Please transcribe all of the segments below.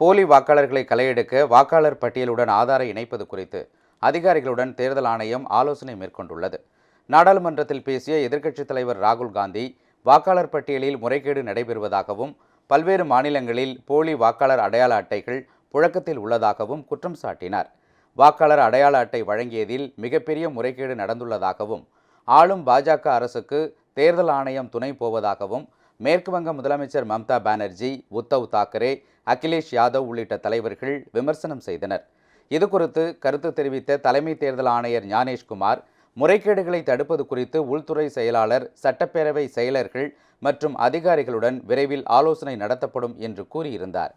போலி வாக்காளர்களை களையெடுக்க வாக்காளர் பட்டியலுடன் ஆதாரை இணைப்பது குறித்து அதிகாரிகளுடன் தேர்தல் ஆணையம் ஆலோசனை மேற்கொண்டுள்ளது. நாடாளுமன்றத்தில் பேசிய எதிர்க்கட்சித் தலைவர் ராகுல் காந்தி வாக்காளர் பட்டியலில் முறைகேடு நடைபெறுவதாகவும் பல்வேறு மாநிலங்களில் போலி வாக்காளர் அடையாள அட்டைகள் புழக்கத்தில் உள்ளதாகவும் குற்றம் சாட்டினார். வாக்காளர் அடையாள அட்டை வழங்கியதில் மிகப்பெரிய முறைகேடு நடந்துள்ளதாகவும் ஆளும் பாஜக அரசுக்கு தேர்தல் ஆணையம் துணை போவதாகவும் மேற்கு வங்க முதலமைச்சர் மம்தா பானர்ஜி உத்தவ் தாக்கரே அகிலேஷ் யாதவ் உள்ளிட்ட தலைவர்கள் விமர்சனம் செய்தனர். இதுகுறித்து கருத்து தெரிவித்த தலைமை தேர்தல் ஆணையர் ஞானேஷ்குமார் முறைகேடுகளை தடுப்பது குறித்து உள்துறை செயலாளர் சட்டப்பேரவை செயலர்கள் மற்றும் அதிகாரிகளுடன் விரைவில் ஆலோசனை நடத்தப்படும் என்று கூறியிருந்தார்.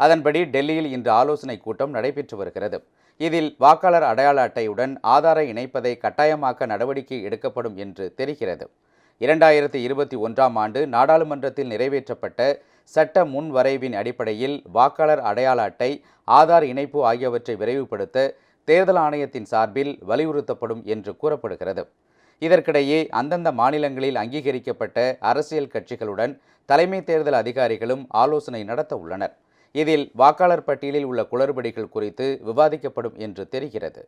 அதன்படி டெல்லியில் இன்று ஆலோசனை கூட்டம் நடைபெற்று வருகிறது. இதில் வாக்காளர் அடையாள அட்டையுடன் ஆதாரை இணைப்பதை கட்டாயமாக்க நடவடிக்கை எடுக்கப்படும் என்று தெரிகிறது. இரண்டாயிரத்தி இருபத்தி ஒன்றாம் ஆண்டு நாடாளுமன்றத்தில் நிறைவேற்றப்பட்ட சட்ட முன்வரைவின் அடிப்படையில் வாக்காளர் அடையாள அட்டை ஆதார் இணைப்பு ஆகியவற்றை விரைவுபடுத்த தேர்தல் ஆணையத்தின் சார்பில் வலியுறுத்தப்படும் என்று கூறப்படுகிறது. இதற்கிடையே அந்தந்த மாநிலங்களில் அங்கீகரிக்கப்பட்ட அரசியல் கட்சிகளுடன் தலைமை தேர்தல் அதிகாரிகளும் ஆலோசனை நடத்த உள்ளனர். இதில் வாக்காளர் பட்டியலில் உள்ள குளறுபடிகள் குறித்து விவாதிக்கப்படும் என்று தெரிகிறது.